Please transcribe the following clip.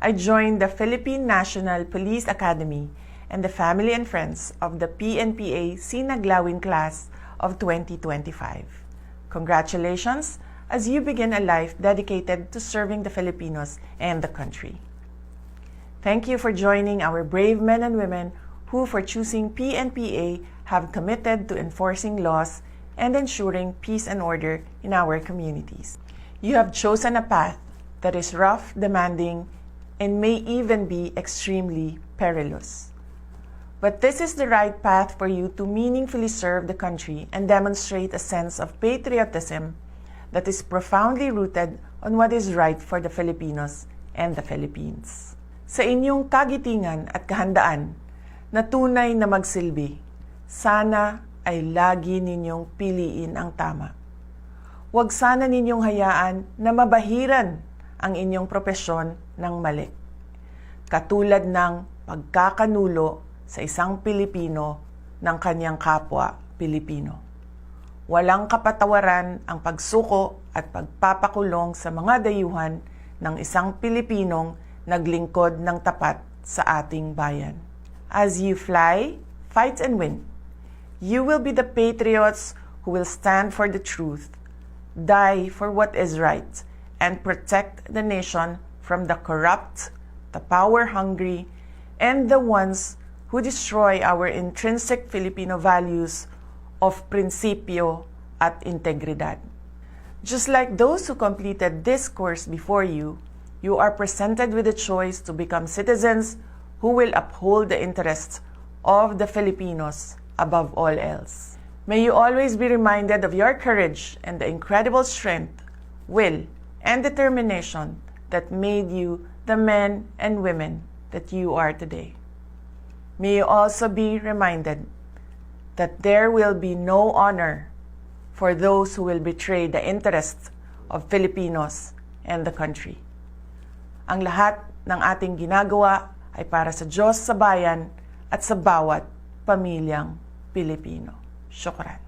I joined the Philippine National Police Academy and the family and friends of the PNPA Sinaglawin class of 2025. Congratulations as you begin a life dedicated to serving the Filipinos and the country. Thank you for joining our brave men and women who, for choosing PNPA, have committed to enforcing laws and ensuring peace and order in our communities. You have chosen a path that is rough, demanding, and may even be extremely perilous. But this is the right path for you to meaningfully serve the country and demonstrate a sense of patriotism that is profoundly rooted on what is right for the Filipinos and the Philippines. Sa inyong kagitingan at kahandaan na tunay na magsilbi, sana ay lagi ninyong piliin ang tama. Huwag sana ninyong hayaan na mabahiran ang inyong propesyon ng mali. Katulad ng pagkakanulo sa isang Pilipino ng kanyang kapwa Pilipino. Walang kapatawaran ang pagsuko at pagpapakulong sa mga dayuhan ng isang Pilipinong naglingkod ng tapat sa ating bayan. As you fly, fight and win. You will be the patriots who will stand for the truth, die for what is right, and protect the nation from the corrupt, the power hungry, and the ones who destroy our intrinsic Filipino values of principio at integridad. Just like those who completed this course before you, you are presented with a choice to become citizens who will uphold the interests of the Filipinos above all else. May you always be reminded of your courage and the incredible strength, will, and determination that made you the men and women that you are today. May you also be reminded that there will be no honor for those who will betray the interests of Filipinos and the country. Ang lahat ng ating ginagawa ay para sa Diyos sa bayan at sa bawat pamilyang Pilipino. Syukran.